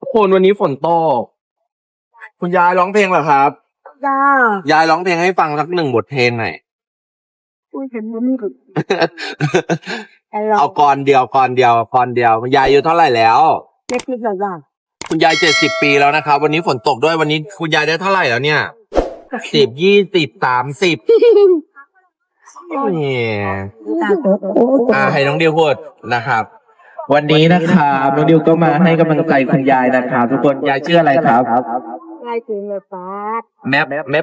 ทุกคนวันนี้ฝนตก คุณยายร้องเพลงเหรอครับ จ้ายายร้องเพลงให้ฟังสักหนึ่งบทเพลงหน่อย อุ้ยเห็นมันนี่ก็แต่เราเอาก่อนเดียวก่อนเดียวก่อนเดียวคุณยายอายุเท่าไหร่แล้ว เล็กนิดหน่อยจ้าคุณยายเจ็ดสิบปีแล้วนะครับ วันนี้ฝนตกด้วยวันนี้คุณยายได้เท่าไหร่แล้วเนี่ยสิบยี่สิบสามสิบนี่ตาโตโอ้อ่าให้น้องเดียวพูดนะครับ วันนี้นะครับน้องเดียวก็มาให้กำลังใจคุณยายนะครับทุกคนยายชื่ออะไรครับใกล้ถึงเลยป้าดแม่แม่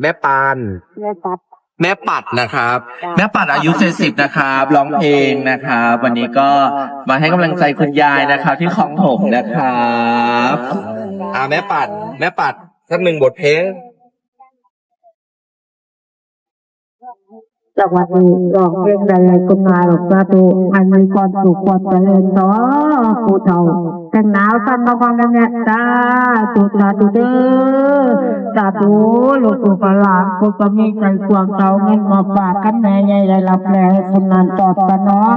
แม่ปานเลยปัด แม่ปัดนะครับจ้ะแม่ปัดอายุเจ็ดสิบนะครับร้องเพลงนะครับวันนี้ก็มาให้กำลังใจคุณยายนะครับ ที่คลองถมนะครับอ่าแม่ปัด แม่ปัดสักหนึ่งบทเพลง จังหวัดนี้ร้องเพลงใดๆก็มาหรอกสาธุให้มีความสุขความเจริญเนาะผู้เฒ่าแต่หนาวท่านมาฟังกันเนี่ยจ้าตุสาธุเด้อสาธุลูกผู้หลานผู้ก็มีใจกว้างเตาเงินมาฝากกันแม่ใหญ่ได้รับแลให้คนนั้นตอบสนอง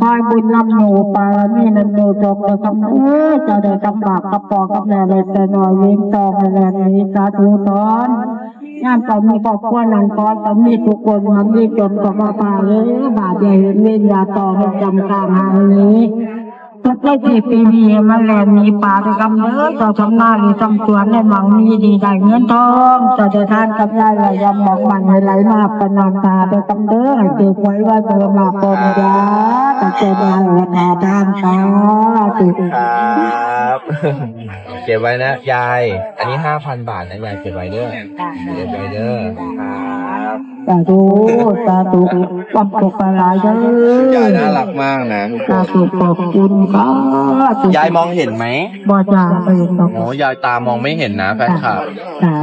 คอยบุญนำหนูปารมีนันหนูจบเลยคำเอ้อจะได้กำบากกระปอกกับแม่เลยแต่หน้อยยิงต่อให้แลนี้สาธุตอน งานต่อมีครอบครัวนั้นก็ต้อมีทุกคนมันมีจนก็มาป่าเลยบาดใหญ่เล่นยาต่อมันจำกลางหางนี้ ทุกได้ที่ปีนี้มันแลนมีป่าไปกำเนิดต่อทำหน้าหรือทำสวนในหมังมีดีได้เงินทองจะจะทานกับยายไหลยำหมองมันให้ไหลมาปนานตาไปกำเนิดให้เก็บไว้ไว้เพื่อมาปนยาแต่เจ้าได้ราคาทานตาติดครับเก็บไว้นะยาย อันนี้ห้าพันบาทนะยายเก็บไว้เด้อเก็บไว้เด้อครับ สาธุสาธุความสุขหลายเด้อยายน่ารักมากนะทุกคสานธุขอบคุณครับยายมองเห็นไหมบ่จ้าไปครับโอ้ยายตามองไม่เห็นนะแฟนคลับ จ้า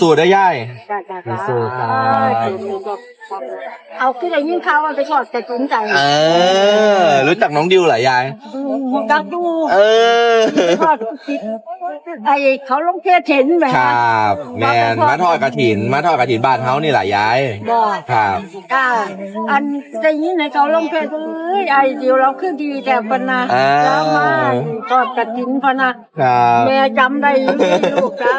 สู้ๆได้ยาย สู้ๆครับ เอาขึ้นได้ยินข่าวว่าไปทอดแต่จุนใจเออ รู้จักน้องดิวเหรอยายดักดูเออ ทอดติดไอ้เขาลงเทศเห็นไหมครับแมนมาทอดกระถิน มาทอดกระถินบ้านเฮานี่แหละยาย บอกครับอ่าอันได้ยินในเขาลงเทศเอ้ยไอ้เดียวเราคือดีแต่ปนนะอ่าแล้วมาทอดกระถินพะนะ ครับ แม่จำได้อยู่ลูกจ้า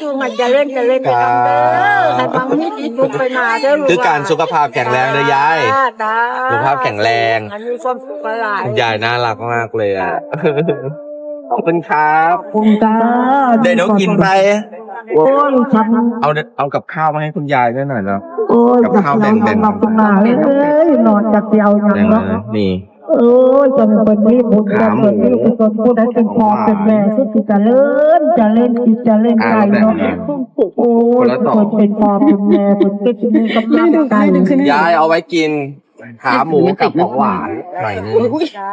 จูงมันจะเล่นจะเล่นจะทำเด้อให้บางมีดีทุกไปหนาเด้อลูกคือการสุขภาพแข็งแรงเลยยายจ้าสุขภาพแข็งแรง อันนี้ความสุขหลายคุณยายน่ารักมากเลยอะ ขอบคุณครับคุณจ้าเดี๋ยวน้องกินไป โอ้ยฉันเอาเอากับข้าวมาให้คุณยายด้วยหน่อยแล้วโอ้ยกับจะข้าวเสียวแบ่ยังงๆมาคุณมาเลยนอนจะเสียวยังแบ่งเนาะเลยนี่ เออจะเป็นนี้บุญจะเป็นนี้กุศลผู้ใดเป็นพ่อเป็นแม่สุดที่จะเล่นจะเล่นจิตจะเล่นใจเนาะโอ้ยคนเป็นพ่อเป็นแม่คนเป็นมีกำลังใจยายเอาไว้กินขาหมูกับของหวานหน่อยนึง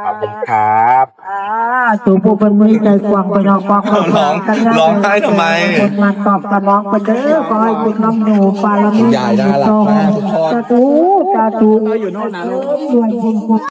ขอบคุณครับอ่าสูปูเป็นมือใจกว้างไปนอกกว้างร้องร้องไห้ทำไมคนมาตอบสนองไปเด้อขอให้คุณน้ำหนูปาลมียายน่ารักมากทุกคนสาธุสาธุอยู่โน่นนด้วยคุณ